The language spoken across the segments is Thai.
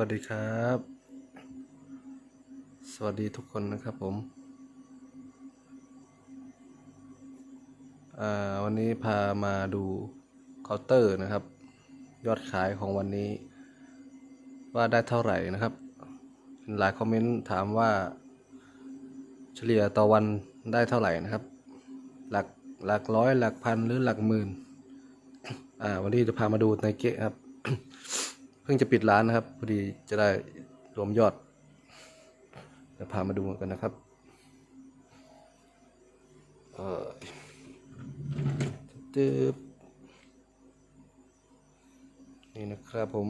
วัสดีครับ สวัสดีทุกคนนะครับผมวันนี้พามาดูเคาน์เตอร์นะครับ ยอดขายของวันนี้ ว่าได้เท่าไหร่นะครับ หลายคอมเมนต์ถามว่า เฉลี่ยต่อวันได้เท่าไหร่นะครับ หลักหลักร้อยหลักพันหรือหลักหมื่นวันนี้จะพามาดูในเกะครับ เพิ่งจะปิดร้านนะครับ พอดีจะได้รวมยอดเดี๋ยวพามาดูกันนะครับเออตึ๊บนี่นะครับผม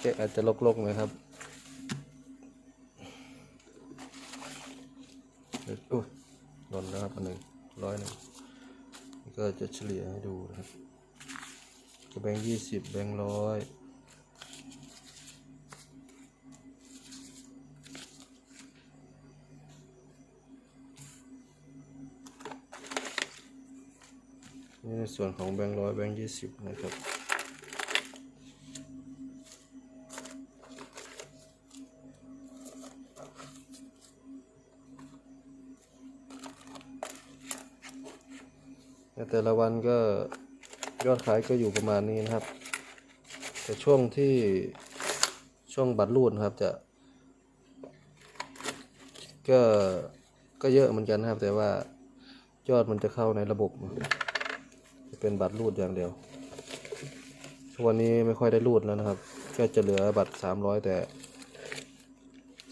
เกะอาจจะลกๆหนะครับเดี๋ยวอุ้ยหล่นแล้วครับอันหนึ่งร้อยหนึ่งก็จะเฉลี่ยให้ดูนะครับ แบงค์ยี่สิบแบงค์ร้อยนี่ในส่วนของแบงค์ร้อยแบงค์ยี่สิบนะครับ แต่ละวันก็ ยอดขายก็อยู่ประมาณนี้นะครับ แต่ช่วงที่ช่วงบัตรรูดนะครับจะ ก็ก็เยอะเหมือนกันนะครับ แต่ว่ายอดมันจะเข้าในระบบ จะเป็นบัตรรูดอย่างเดียวทุกวันนี้ไม่ค่อยได้รูดแล้วนะครับ ก็จะเหลือบัตรสามร้อยแต่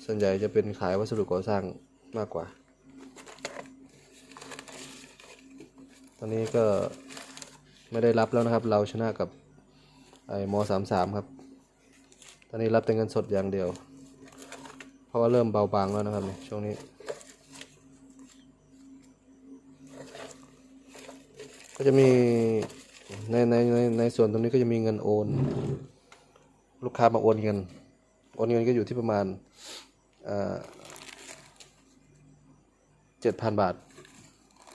ส่วนใหญ่จะเป็นขายวัสดุก่อสร้างมากกว่า ตอนนี้ก็ ไม่ได้รับแล้วนะครับ เราชนะกับไอ้มสามสามครับ ตอนนี้รับแต่เงินสดอย่างเดียว เพราะว่าเริ่มเบาบางแล้วนะครับเนี่ยช่วงนี้ ก็จะมีในในในในส่วนตรงนี้ก็จะมีเงินโอน ลูกค้ามาโอนเงิน โอนเงินก็อยู่ที่ประมาณเจ็ดพันบาท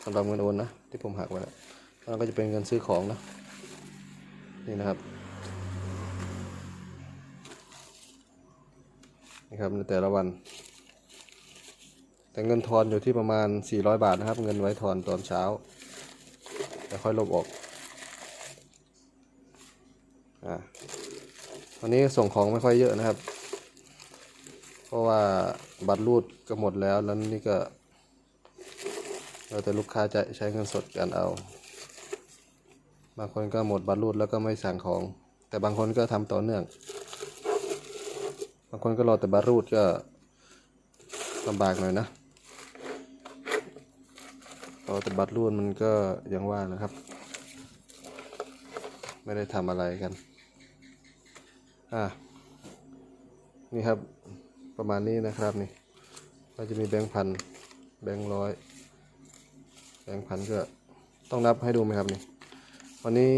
สำหรับเงินโอนนะ ที่ผมหักไว้แล้วแล้ว ก็จะเป็นเงินซื้อของนะนี่นะครับนี่ครับในแต่ละวัน แต่เงินทอนอยู่ที่ประมาณ 400 บาทนะครับ เงินไว้ทอนตอนเช้าแล้วค่อยลบออกอ่าวันนี้ส่งของไม่ค่อยเยอะนะครับ เพราะว่าบัตรรูดก็หมดแล้วแล้วนี่ก็เราแต่ลูกค้าจะใช้เงินสดกันเอา บางคนก็หมดบัตรรูดแล้วก็ไม่สั่งของ แต่บางคนก็ทำต่อเนื่อง บางคนก็รอแต่บัตรรูดก็ลำบากหน่อยนะรอแต่บัตรรูดมันก็ยังว่านะครับ ไม่ได้ทำอะไรกันอ่านี่ครับประมาณนี้นะครับนี่ก็จะมีแบงค์พันแบงค์ร้อยแบงค์พันก็ต้องนับให้ดูไหมครับนี่ วันนี้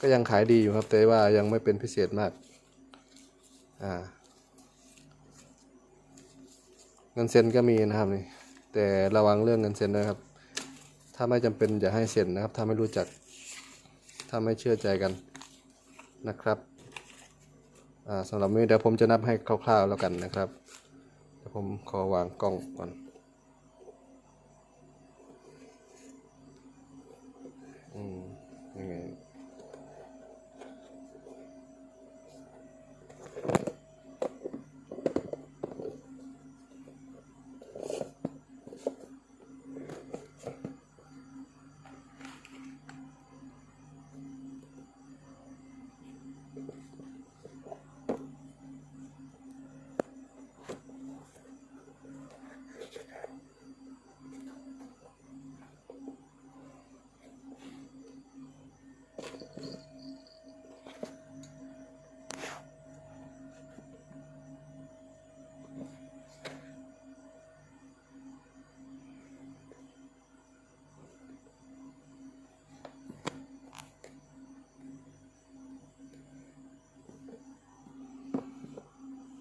ก็ยังขายดีอยู่ครับ แต่ว่ายังไม่เป็นพิเศษมาก อ่า เงินเซ็นก็มีนะครับนี่ แต่ระวังเรื่องเงินเซ็นนะครับ ถ้าไม่จำเป็นอย่าให้เซ็นนะครับ ถ้าไม่รู้จัก ถ้าไม่เชื่อใจกันนะครับ อ่าสำหรับนี้เดี๋ยวผมจะนับให้คร่าวๆแล้วกันนะครับ เดี๋ยวผมขอวางกล้องก่อน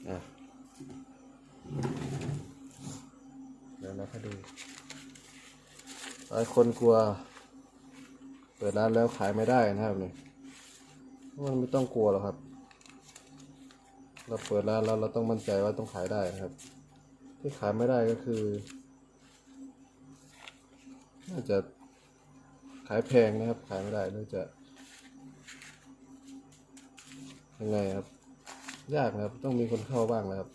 อะเดี๋ยวเราไปดูหลายคนกลัว เปิดร้านแล้วขายไม่ได้นะครับเนี่ยมันไม่ต้องกลัวหรอกครับ เราเปิดร้านแล้วเราต้องมั่นใจว่าต้องขายได้นะครับ ที่ขายไม่ได้ก็คือน่าจะขายแพงนะครับ ขายไม่ได้น่าจะยังไงครับ ยากนะครับ ต้องมีคนเข้าบ้างนะครับ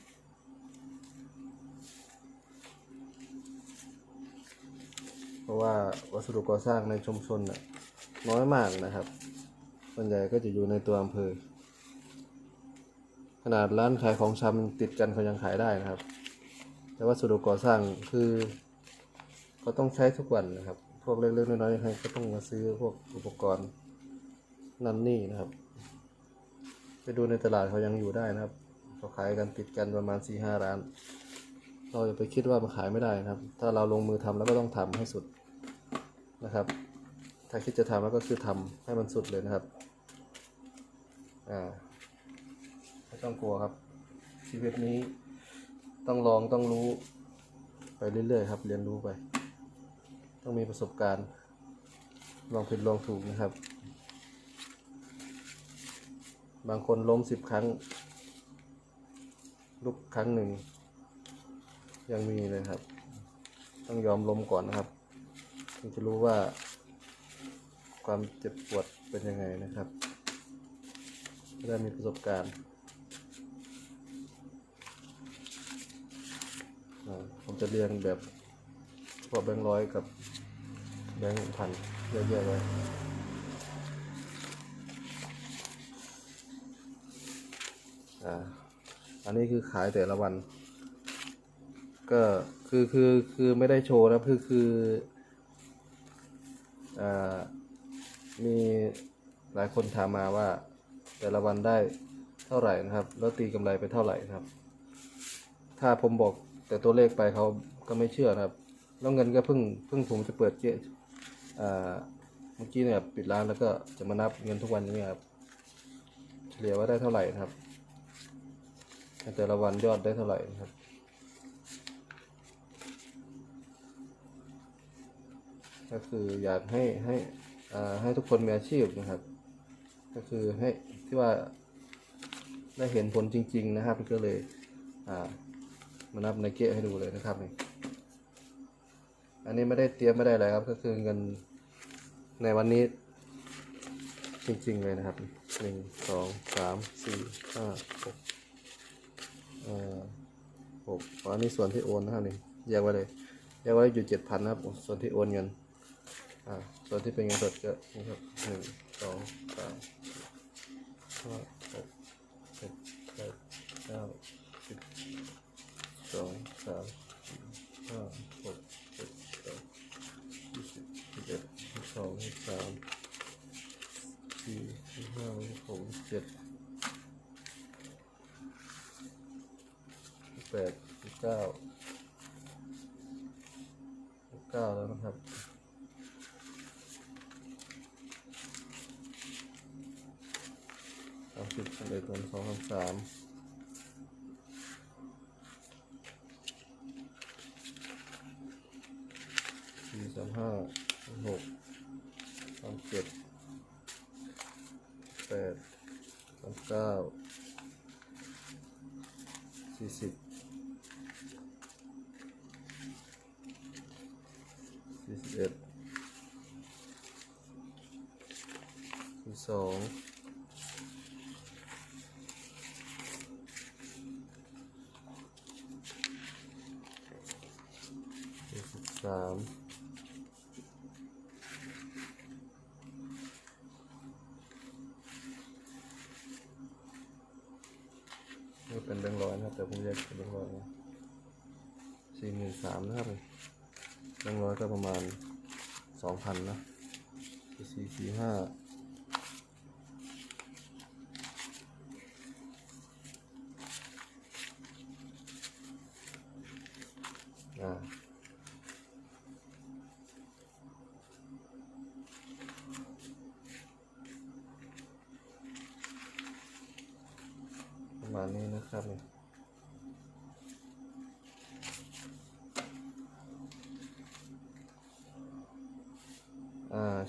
เพราะว่าวัสดุก่อสร้างในชุมชนน่ะน้อยมากนะครับส่วนใหญ่ก็จะอยู่ในตัวอำเภอ ขนาดร้านขายของชำติดกันเขายังขายได้นะครับ แต่วัสดุก่อสร้างคือเขาต้องใช้ทุกวันนะครับ พวกเล็กๆน้อยๆใครก็ต้องมาซื้อพวกอุปกรณ์นั่นนี่นะครับ ดูในตลาดเขายังอยู่ได้นะครับเขาขายกันติดกันประมาณสี่ห้าร้าน เราอย่าไปคิดว่ามันขายไม่ได้นะครับ ถ้าเราลงมือทำแล้วก็ต้องทำให้สุดนะครับ ถ้าคิดจะทำแล้วก็คือทำให้มันสุดเลยนะครับอ่าไม่ต้องกลัวครับ ชีวิตนี้ต้องลองต้องรู้ไปเรื่อยๆครับ เรียนรู้ไป ต้องมีประสบการณ์ ลองผิดลองถูกนะครับ บางคนล้มสิบครั้ง ลุกครั้งหนึ่ง ยังมีเลยครับ ต้องยอมล้มก่อนนะครับถึงจะรู้ว่า ความเจ็บปวดเป็นยังไงนะครับจะได้มีประสบการณ์ผมจะเรียงแบบพาะแบงค์ร้อยกับแบงค์พันเยอะๆไว้ อ่าอันนี้คือขายแต่ละวัน ก็คือคือคือไม่ได้โชว์นะคือคืออ่ามีหลายคนถามมาว่าแต่ละวันได้เท่าไหร่นะครับ แล้วตีกำไรไปเท่าไหร่นะครับ ถ้าผมบอกแต่ตัวเลขไปเขาก็ไม่เชื่อนะครับ แล้วเงินก็เพิ่งเพิ่งผมจะเปิดเจ๊เมื่อกี้เนี่ยปิดร้านแล้วก็จะมานับเงินทุกวันนี้ครับ เฉลี่ยว่าได้เท่าไหร่นะครับ แต่ละวันยอดได้เท่าไหร่นะครับก็คืออยากให้ให้ให้ทุกคนมีอาชีพนะครับ ก็คือให้ที่ว่าได้เห็นผลจริง ๆ นะครับก็เลยอ่ามานับในเกะให้ดูเลยนะครับนี่อันนี้ไม่ได้เตรียมไม่ได้อะไรครับ ก็คือเงินในวันนี้จริง ๆ เลยนะครับหนึ่งสองสามสี่ห้าหก อ่อหกอันนี้ส่วนที่โอนนะครับนี่แยกไว้เลยแยกไว้อยู่เจ็ดพันนะครับส่วนที่โอนเงินอ่าส่วนที่เป็นเงินสดก็นะครับหนึ่งสองสามห้าหกเจ็ดแปดเก้าสิบสองสามสี่ห้าหกเจ็ดแปดยี่สิบยี่สิบเอ็ดสิบสองสิบสามสี่สิบห้าสิบหกสิบเจ็ด แปดสิบเก้าสิบเก้าแล้วนะครับสามสิบสามเอ็ดสามสองสามสามสี่สามห้าสามหกสามเจ็ดแปดสามเก้าสี่สิบสี่สิบ เอ็ดสี่สองสิบสามนี่เป็นแบงค์ร้อยนะครับแต่ผมแยกเป็นแบงค์ร้อยนะสี่หมื่นสามนะครับแบงค์ร้อยก็ประมาณ สองพันนะสี่สี่ห้าอ่าประมาณนี้นะครับเนี่อ่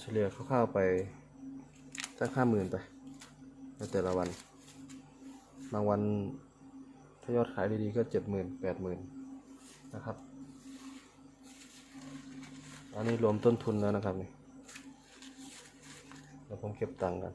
เฉลี่ยคร่าวๆไปสักห้าหมื่นไปในแต่ละวัน บางวันถ้ายอดขายดีๆก็เจ็ดหมื่นแปดหมื่นนะครับ อันนี้รวมต้นทุนแล้วนะครับนี่เดี๋ยวผมเก็บตังค์กัน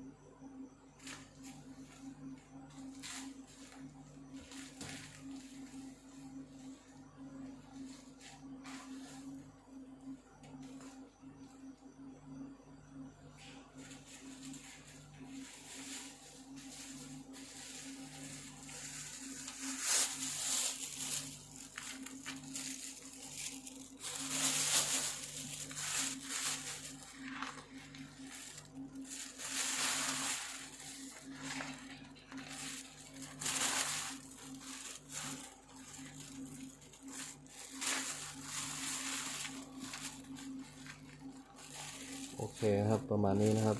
เคครับประมาณนี้นะครับ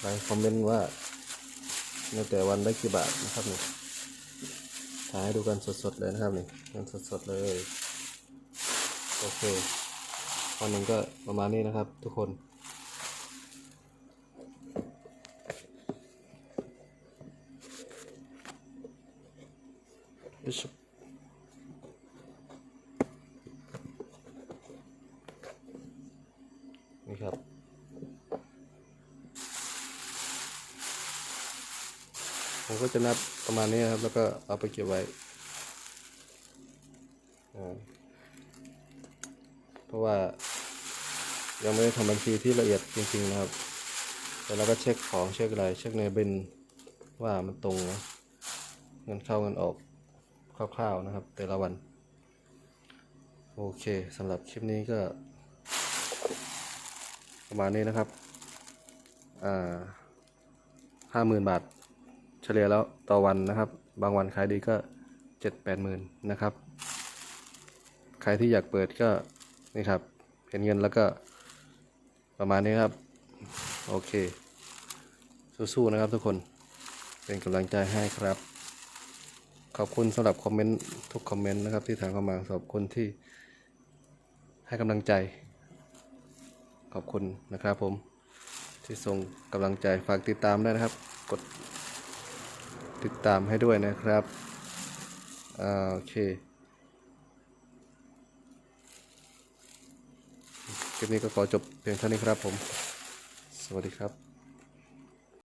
หลายคอมเมนต์ว่าในแต่วันได้กี่บาทนะครับนี่ถ่ายให้ดูกันสดๆเลยนะครับนี่กันสดๆเลยโอเควันหนึ่งก็ประมาณนี้นะครับ ทุกคนよ จะนับประมาณนี้นะครับ แล้วก็เอาไปเก็บไว้เพราะว่ายังไม่ได้ทำบัญชีที่ละเอียดจริงๆนะครับ แต่เราก็เช็คของเช็คอะไรเช็คในบินว่ามันตรงนะเงินเข้าเงินออกคร่าวๆนะครับ แต่ละวัน โอเคสำหรับคลิปนี้ก็ ประมาณนี้นะครับ อ่าห้าหมื่นบาท เฉลี่ยแล้วต่อวันนะครับ บางวันขายดีก็เจ็ดแปดหมื่นนะครับ ใครที่อยากเปิดก็นี่ครับ เห็นเงินแล้วก็ประมาณนี้ครับ โอเค สู้ๆนะครับทุกคนเป็นกำลังใจให้ครับ ขอบคุณสำหรับคอมเมนต์ทุกคอมเมนต์นะครับที่ถามเข้ามาขอบคุณที่ให้กำลังใจ ขอบคุณนะครับผมที่ส่งกำลังใจฝากติดตามได้นะครับ กด ติดตามให้ด้วยนะครับอ่าโอเคคลิปนี้ก็ขอจบเพียงเท่านี้ครับผม สวัสดีครับ